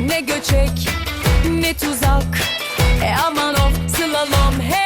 ne göçek ne tuzak. E aman of slalom hey.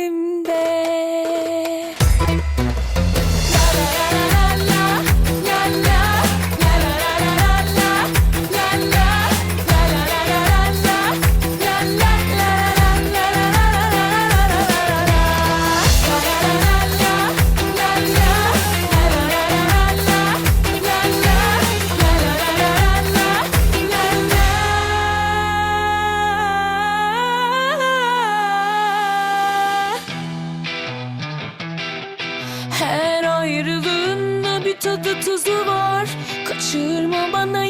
dream there. Şaşırma bana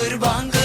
Bangır bangır